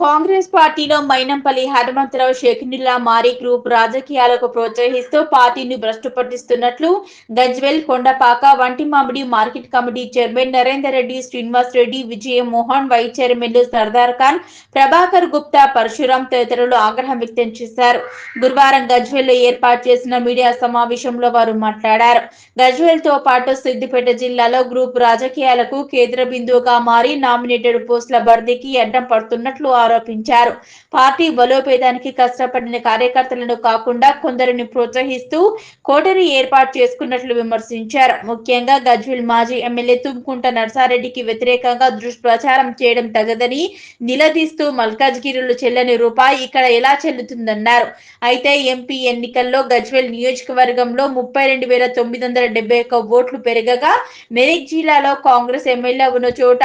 కాంగ్రెస్ పార్టీలో మైనంపల్లి హనుమంతరావు షేకినిల్లా మారి గ్రూప్ రాజకీయాలకు ప్రోత్సహిస్తూ పార్టీని భ్రష్టు పట్టిస్తున్నట్లు Gajwel Kondapaka Vantimamidi market committee chairman Narender Reddy Srinivas Reddy Vijaya Mohan vice చైర్మన్లు సర్దార్ ఖాన్ ప్రభాకర్ గుప్తా పరశురాం తదితరులు ఆగ్రహం వ్యక్తం చేశారు. గురువారం గజ్వెల్లో ఏర్పాటు చేసిన మీడియా సమావేశంలో వారు మాట్లాడారు. గజ్వెల్తో పాటు సిద్దిపేట జిల్లాలో గ్రూప్ రాజకీయాలకు కేంద్ర బిందువుగా మారి నామినేటెడ్ పోస్టుల భర్తీకి అడ్డం పడుతున్నట్లు ఆరోపించారు. పార్టీ బలోపేతానికి కష్టపడిన కార్యకర్తలను కాకుండా కొందరిని ప్రోత్సహిస్తూ కోటరి ఏర్పాటు చేసుకున్నట్లు విమర్శించారు. ముఖ్యంగా గజ్వేల్ మాజీ ఎమ్మెల్యే తుమ్కుంట నర్సారెడ్డికి వ్యతిరేకంగా దుష్ప్రచారం చేయడం తగదని నిలదీస్తూ మల్కాజ్గిరిలో చెల్లని రూపాయి ఇక్కడ ఎలా చెల్లుతుందన్నారు. అయితే ఎంపీ ఎన్నికల్లో గజ్వెల్ నియోజకవర్గంలో ముప్పై రెండు వేల తొమ్మిది వందల డెబ్బై ఒక్క ఓట్లు పెరగగా మెదక్ జిల్లాలో కాంగ్రెస్ ఎమ్మెల్యే ఉన్న చోట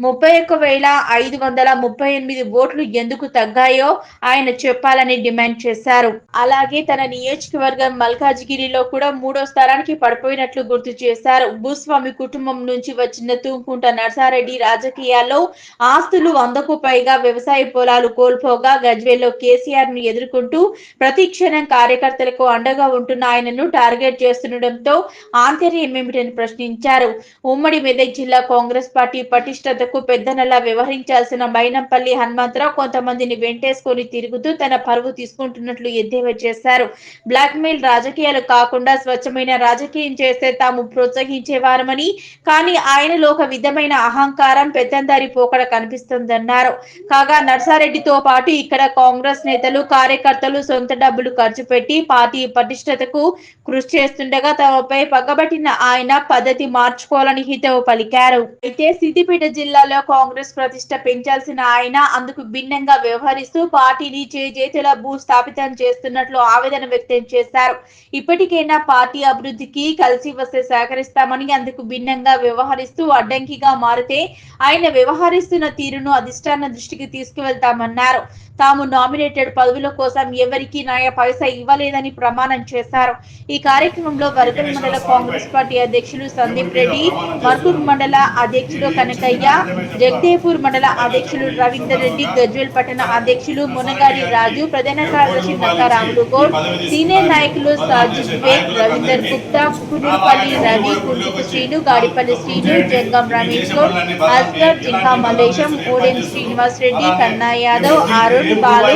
ముప్పై ఒక్క వేల ఐదు వందల ముప్పై ఎనిమిది ఓట్లు ఎందుకు తగ్గాయో ఆయన చెప్పాలని డిమాండ్ చేశారు. అలాగే తన నియోజకవర్గం మల్కాజ్గిరిలో కూడా మూడో స్థానానికి పడిపోయినట్లు గుర్తు చేశారు. భూస్వామి కుటుంబం నుంచి వచ్చిన తూంకుంట నర్సారెడ్డి రాజకీయాల్లో ఆస్తులు వందకు పైగా వ్యవసాయ పొలాలు కోల్పోగా గజ్వేల్లో కేసీఆర్ను ఎదుర్కొంటూ ప్రతిక్షణం కార్యకర్తలకు అండగా ఉంటున్న ఆయనను టార్గెట్ చేస్తుండటంతో ఆంతర్యం ఏమిటని ప్రశ్నించారు. ఉమ్మడి మెదక్ జిల్లా కాంగ్రెస్ పార్టీ పటిష్టతకు పెద్దనలా వ్యవహరించాల్సిన మైనంపల్లి హనుమంతరావు కొంతమందిని వెంటేసుకొని తిరుగుతూ తన పరువు తీసుకుంటున్నట్లు ఎద్దేవా చేశారు. బ్లాక్ మెయిల్ రాజకీయాలు కాకుండా స్వచ్ఛమైన రాజకీయం చేస్తే తాము ప్రోత్సహించేవారమని కానీ ఆయనలో ఒక విధమైన అహంకారం పెత్తందారి పోకడ కనిపిస్తుందన్నారు. కాగా నర్సారెడ్డితో పాటు ఇక్కడ కాంగ్రెస్ నేతలు కార్యకర్తలు సొంత డబ్బులు ఖర్చు పెట్టి పార్టీ పటిష్టతకు కృషి చేస్తుండగా తమపై పగబట్టిన ఆయన పద్ధతి మార్చుకోవాలని హితవు పలికారు. అయితే సిద్దిపేట జిల్లాలో కాంగ్రెస్ ప్రతిష్ట పెంచాల్సిన ఆయన అందుకు భిన్నంగా వ్యవహరిస్తూ పార్టీని చేజేతుల భూస్థాపితం చేస్తున్నట్లు ఆవేదన వ్యక్తం చేశారు. ఇప్పటికైనా పార్టీ అభివృద్ధికి కలిసి వస్తే సహకరిస్తామని అందుకు భిన్నంగా వ్యవహరిస్తూ అడ్డంకిగా మారితే ఆయన వ్యవహరిస్తున్న తీరును అధిష్టాన దృష్టికి తీసుకువెళ్తామన్నారు. తాము నామినేటెడ్ పదవుల కోసం ఎవరికీ నాయ పైసా ఇవ్వలేదని ప్రమాణం చేశారు. ఈ కార్యక్రమంలో వరకల్ మండల కాంగ్రెస్ పార్టీ అధ్యక్షులు సందీప్ రెడ్డి మర్కూర్ మండల అధ్యక్షుడు కనకయ్య జగదేపూర్ మండల అధ్యక్షులు రవీందర్ రెడ్డి గజ్వేల్ పట్టణ అధ్యక్షులు మునగారి రాజు ప్రధాన కార్యదర్శి నక్కారాములు గౌడ్ సీనియర్ నాయకులు సాజిద్ రవీందర్ గుప్తా కుడుపల్లి రవి కుంటికి శ్రీను గాడిపల్లి శ్రీను జంగం రమేష్ గౌడ్ అస్గర్ జింకా మల్లేశం ఓడెం శ్రీనివాస్ రెడ్డి కన్నా యాదవ్ అరుణ్ బాలు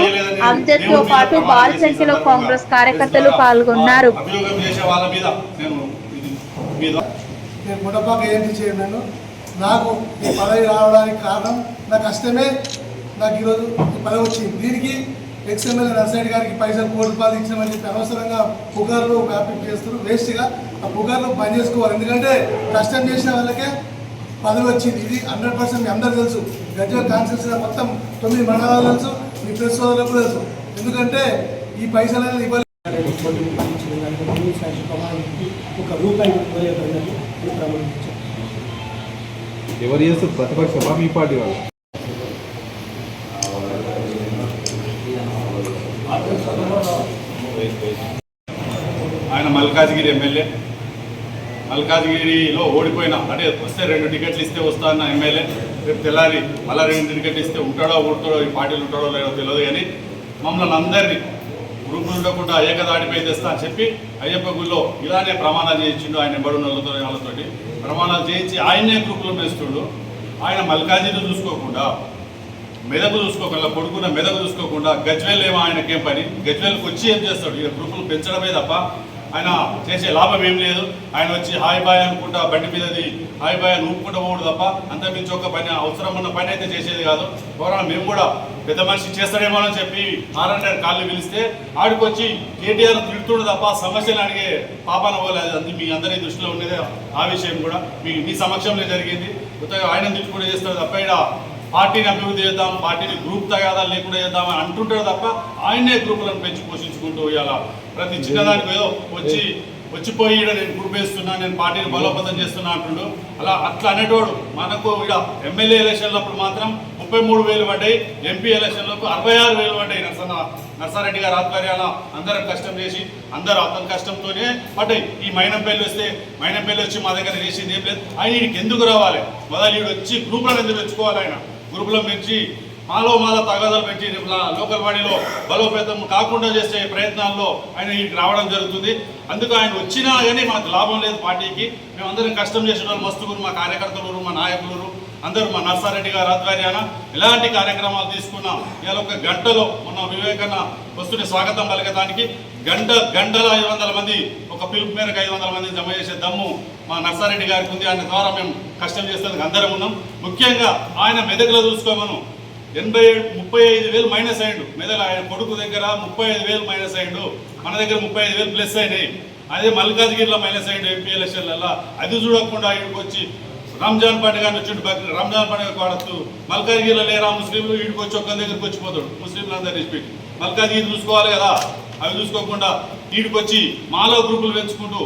అంజద్తో పాటు భారీ సంఖ్యలో కాంగ్రెస్ కార్యకర్తలు పాల్గొన్నారు. నాకు ఈ పదవి రావడానికి కారణం నా కష్టమే నాకు ఈరోజు ఈ పదవి వచ్చింది. దీనికి ఎక్స్ఎమ్మెల్యే నర్సరెడ్డి గారికి పైసలు కోటి రూపాయలు ఇచ్చామని చెప్పి అనవసరంగా పుగార్లు వ్యాపింగ్ చేస్తారు వేస్ట్గా ఆ పుగార్లు బంద్ చేసుకోవాలి. ఎందుకంటే కష్టం చేసిన వాళ్ళకే పదవి వచ్చింది. ఇది హండ్రెడ్ పర్సెంట్ మీ అందరూ తెలుసు. గజ్వల్ కాన్స్టిట్యూన్సీ మొత్తం తొమ్మిది మండలాలు తెలుసు. మీ ప్రెస్ కూడా తెలుసు. ఎందుకంటే ఈ పైసలు అనేది ఇవ్వలేదు ఒక రూపాయి ఎవరు చేస్తారు? ప్రతిపక్షమా? మీ పార్టీ వాళ్ళు? ఆయన మల్కాజ్గిరి ఎమ్మెల్యే. మల్కాజ్గిరిలో ఓడిపోయిన అంటే వస్తే రెండు టికెట్లు ఇస్తే వస్తా అన్న ఎమ్మెల్యే. రేపు తెల్లారి మళ్ళీ రెండు టికెట్లు ఇస్తే ఉంటాడో ఓడతాడో ఈ పార్టీలు ఉంటాడో లేదో తెలియదు కానీ మమ్మల్ని అందరినీ గ్రూపులు ఉండకుండా ఏకదాటిపై తెస్తా అని చెప్పి అయ్యప్ప గుళ్ళో ఇలానే ప్రమాణాలు చేయించిండు ఆయన బడు వాళ్ళతో వాళ్ళతోటి. ప్రమాణాలు చేయించి ఆయనే గ్రూపులు వేస్తుండు ఆయన మల్కాజీని చూసుకోకుండా మెదకు చూసుకోకుండా కొడుకున్న మెదకు చూసుకోకుండా గజ్వేల్ ఏమో ఆయనకేం పని? గజ్వేల్కి వచ్చి ఏం చేస్తాడు? ఈయన గ్రూపులు పెంచడమే తప్ప ఆయన చేసే లాభం ఏం లేదు. ఆయన వచ్చి హాయ్ బాయ్ అనుకుంటా బండి మీదది హాయ్ బాయ్ అని ఊపుకుంటూ పోడు తప్ప అంత మించి ఒక పని అవసరం ఉన్న పని అయితే చేసేది కాదు. ఎవరైనా మేము కూడా పెద్ద మనిషి చేస్తాడేమో అని చెప్పి ఆర్ఎన్ఆర్ కాళ్ళు పిలిస్తే ఆడికి వచ్చి కేటీఆర్ తిడుతుండు తప్ప సమస్యలు అడిగే పాపాన పోలేదు. అది మీ అందరి దృష్టిలో ఉండేది ఆ విషయం కూడా. మీ మీ సమక్షంలో జరిగింది. కొత్తగా ఆయన తిట్టుకుంటూ చేస్తాడు తప్ప ఈడ పార్టీని అభివృద్ధి చేద్దాం పార్టీని గ్రూప్ తగాదాలు లేకుండా చేద్దాం అని అంటుంటారు తప్ప ఆయనే గ్రూపులను పెంచి పోషించుకుంటూ ఇవాళ ప్రతి చిన్నదానికి ఏదో వచ్చి వచ్చిపోయి ఈడ నేను గ్రూప్ వేస్తున్నా నేను పార్టీని బలోపేతం చేస్తున్నా అంటుండు. అలా అట్లా అనేటోడు మనకు ఇడ ఎమ్మెల్యే ఎలక్షన్లప్పుడు మాత్రం ముప్పై మూడు వేలు పడ్డాయి ఎంపీ ఎలక్షన్లకు అరవై ఆరు వేలు పడ్డాయి నరసన్న నర్సారెడ్డి గారు ఆధ్వర్యాల. అందరం కష్టం చేసి అందరూ అతని కష్టంతోనే పడ్డాయి. ఈ మైనంపల్లి వస్తే మైనంపల్లి వచ్చి మా దగ్గర చేసింది ఏం లేదు. ఆయన వీడికి ఎందుకు రావాలి? మొదలు వీడు వచ్చి గ్రూప్లను ఎందుకు తెచ్చుకోవాలి ఆయన? గురుకులం పెంచి మాలో మాలో తగాదాలు పెంచి లోకల్ బాడీలో బలోపేతం కాకుండా చేసే ప్రయత్నాల్లో ఆయన వీటికి రావడం జరుగుతుంది. అందుకు ఆయన వచ్చినా కానీ మాకు లాభం లేదు పార్టీకి. మేమందరం కష్టం చేసిన వాళ్ళు మస్తుగురు మా కార్యకర్తలు మా నాయకులు అందరూ మా నర్సారెడ్డి గారు ఆధ్వర్యాన ఎలాంటి కార్యక్రమాలు తీసుకున్నాం. ఇలా ఒక గంటలో మొన్న వివేకన్న వస్తున్న స్వాగతం పలకడానికి గంట గంటల ఐదు వందల మంది ఒక పిలుపు మేరకు ఐదు వందల మంది జమ చేసే దమ్ము మా నర్సారెడ్డి గారికి ఉంది. ఆయన ద్వారా మేము కష్టం చేసేందుకు అందరం ఉన్నాం. ముఖ్యంగా ఆయన మెదకులో చూసుకోమను. ఎనభై ఏడు ముప్పై ఐదు వేలు మైనస్ అయ్యిండు మెదలు ఆయన కొడుకు దగ్గర ముప్పై ఐదు వేలు మైనస్ అయ్యిండు మన దగ్గర ముప్పై ఐదు వేలు ప్లస్ అయినాయి. అదే మల్కాజ్గిరిలో మైనస్ అయ్యిండు ఎంపీ ఎలక్షన్లలో అది చూడకుండా ఇక్కడికి వచ్చి రంజాన్ పండుగ వచ్చిండు రంజాన్ పండుగ వాడచ్చు మల్కాజ్గిరిలో లేరా ముస్లింలు? వీడికి వచ్చి ఒక్క దగ్గరికి వచ్చిపోతాడు. ముస్లింలు అందరినీ రెస్పెక్ట్ మల్కాజ్గిరి చూసుకోవాలి కదా. అవి చూసుకోకుండా వీడికి వచ్చి మాలో గ్రూపులు పెంచుకుంటూ.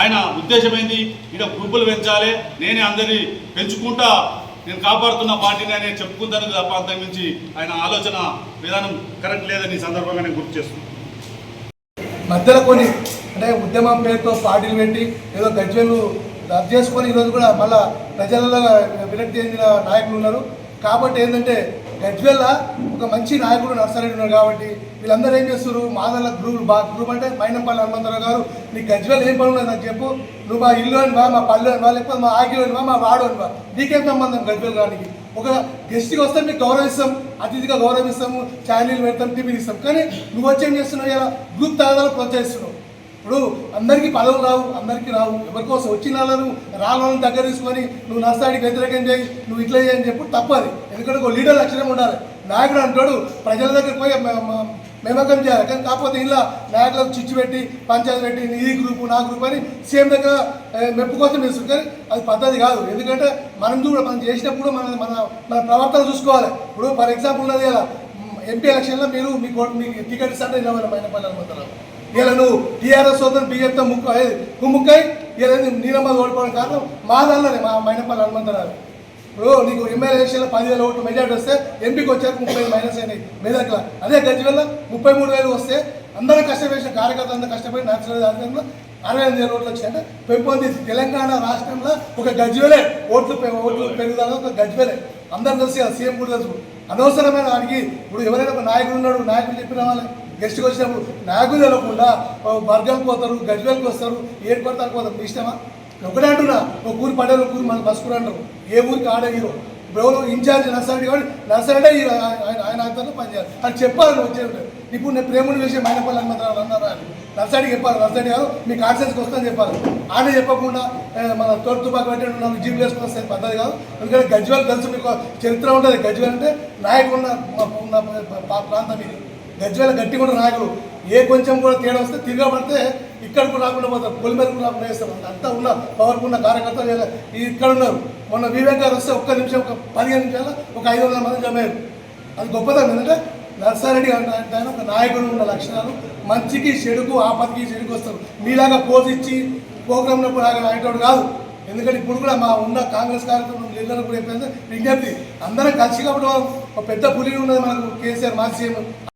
ఆయన ఉద్దేశమైంది? ఈడ ఇక్కడ గ్రూపులు పెంచాలి. నేనే అందరినీ పెంచుకుంటా. నేను కాపాడుతున్న పార్టీని అని చెప్పుకుంటాను తప్ప అంతకుమించి ఆయన ఆలోచన విధానం కరెక్ట్ లేదని సందర్భంగా నేను గుర్తు చేస్తున్నాను మధ్యలో కొన్ని అంటే ఉద్యమం పేరుతో పార్టీలు పెట్టి ఏదో గజ్వెలు రద్దు చేసుకొని ఈరోజు కూడా మళ్ళా ప్రజలలో విరక్తి చెందిన నాయకులు ఉన్నారు. కాబట్టి ఏంటంటే గజ్వెల్ల ఒక మంచి నాయకుడు నర్సరీ ఉన్నారు కాబట్టి వీళ్ళందరూ ఏం చేస్తారు మాదల గ్రూప్ బా గ్రూప్ అంటే మైనంపల్లి హనుమంతరావు గారు నీకు గజ్వెల్ ఏం పని ఉన్నది నాకు చెప్పు. నువ్వు మా ఇల్లు అని బా మా పళ్ళు అని బా లేకపోతే మా ఆకిలు అని బా మా వాడు అని బా నీకేం సంబంధం గజ్వెల్ గారికి ఒక గెస్ట్కి వస్తే మీకు గౌరవిస్తాం అతిథిగా గౌరవిస్తాము ఛానల్ పెడతాం టీవీని ఇస్తాం. కానీ నువ్వు వచ్చి ఏం చేస్తున్నావు? ఇలా గ్రూప్ తగాదాలు ప్రోత్సహిస్తున్నావు. ఇప్పుడు అందరికీ పదవులు రావు అందరికీ రావు. ఎవరికోసం వచ్చిన వాళ్ళను రాళ్ళను దగ్గర తీసుకొని నువ్వు నష్టానికి వ్యతిరేకం చేయి నువ్వు ఇట్లా చేయని అని చెప్పు తప్పది. ఎందుకంటే ఒక లీడర్ లక్షణం ఉండాలి. నాయకుడు అంటాడు ప్రజల దగ్గర పోయి మేమకం చేయాలి. కానీ కాకపోతే ఇలా నాయకులకు చిచ్చు పెట్టి పంచాయతీ పెట్టి ఈ గ్రూపు నా గ్రూప్ అని సేమ్ దగ్గర మెప్పు కోసం చేస్తుంది కానీ అది పద్ధతి కాదు. ఎందుకంటే మనం కూడా మనం చేసినప్పుడు మన మన మన ప్రవర్తన చూసుకోవాలి. ఇప్పుడు ఫర్ ఎగ్జాంపుల్ ఉన్నది కదా ఎంపీ ఎలక్షన్లో మీరు మీ మీ టికెట్ ఇస్తారంటే నిలవాలి మైన పల్లెలు ఇలా నువ్వు టీఆర్ఎస్ వద్దని బీజేపీతో ముక్కు కుమ్ముక్కై ఇలా నీలమ్మ ఓడిపోవడం కారణం మా దానిలోనే మా మైనపల్లి హనుమంతరావు ఇప్పుడు నీకు ఎమ్మెల్యే ఎలక్షన్లో పదివేల ఓట్లు మెజార్టీ వస్తే ఎంపీకి వచ్చాక ముప్పై ఐదు మైనస్ అయినాయి మెదక్ల. అదే గజ్వెల్ల ముప్పై మూడు వేలు వస్తే అందరూ కష్టపడిన కార్యకర్తలు అందరూ కష్టపడి నచ్చలేదు ఆధ్వర్యంలో అరవై ఎనిమిది వేల ఓట్లు వచ్చాయంటే పెంపొందింది తెలంగాణ రాష్ట్రంలో ఒక గజ్వెలే. ఓట్లు ఓట్లు పెరుగుదల ఒక గజ్వెలే. అందరూ తెలిసి సీఎం కూడా తెలుసు. అనవసరమైన వాడికి ఇప్పుడు ఎవరైనా ఒక నాయకుడు ఉన్నాడు నాయకుడు చెప్పిన వాళ్ళే. గెస్ట్కి వచ్చినప్పుడు నాకు తెలవకుండా వర్గం పోతారు గజ్వేల్కి వస్తారు ఏడు కొడతారు పోతారు. ఇష్టమా? ఒకటే అంటున్నా ఒక ఊరు పడ్డారు ఒక ఊరు మన బస్కూరు అంటారు. ఏ ఊరికి ఆడ హీరో? ఎవరు ఇన్ఛార్జ్ నర్సరెడ్డి కాబట్టి నర్సరెడ్డి ఆయన ఆయన అంతా పనిచేయాలి అని చెప్పాలి నువ్వు ఇప్పుడు నేను ప్రేముని విషయం మైనపల్లి హనుమంతరావు అన్నారు అని. నర్సరెడ్డికి చెప్పాలి నర్సరెడ్డి గారు మీ కాన్సెన్స్కి వస్తుందని చెప్పాలి. ఆయన చెప్పకుండా మన తోట తుపాకు పెట్టి ఉన్న జీబులు చేసుకుని వస్తే పద్ధతి కాదు. ఎందుకంటే గజ్వాల్ తెలుసు మీకు చరిత్ర ఉంటుంది. గజ్వెల్ అంటే నాయకుడు ఉన్న ప్రాంతం ఇది. గజ్వేల గట్టి కూడా నాయకుడు ఏ కొంచెం కూడా తేడా వస్తే తిరగబడితే ఇక్కడ కూడా రాకుండా పోతారు. పొలిమేరకు రాకుండా వేస్తారు. అంతా ఉన్న పవర్ఫుల్ ఉన్న కార్యకర్తలు ఇక్కడ ఉన్నారు. మొన్న వివేక్ గారు వస్తే ఒక్క నిమిషం ఒక పదిహేను నిమిషాలు ఒక ఐదు వందల మంది జమారు అది గొప్పదనం ఎందుకంటే నర్సారెడ్డి అంటే ఒక నాయకుడు ఉన్న లక్షణాలు మంచికి చెడుకు ఆపదికి చెడుకు వస్తారు. మీలాగా పోజ్ ఇచ్చి ప్రోగ్రామ్ నాయకుడు కాదు. ఎందుకంటే ఇప్పుడు కూడా మా ఉన్న కాంగ్రెస్ కార్యక్రమం లీడర్లు కూడా విజ్ఞప్తి. అందరం కలిసి కాబట్టి ఒక పెద్ద పులి ఉన్నది మనకు కేసీఆర్ మాజీ సీఎం.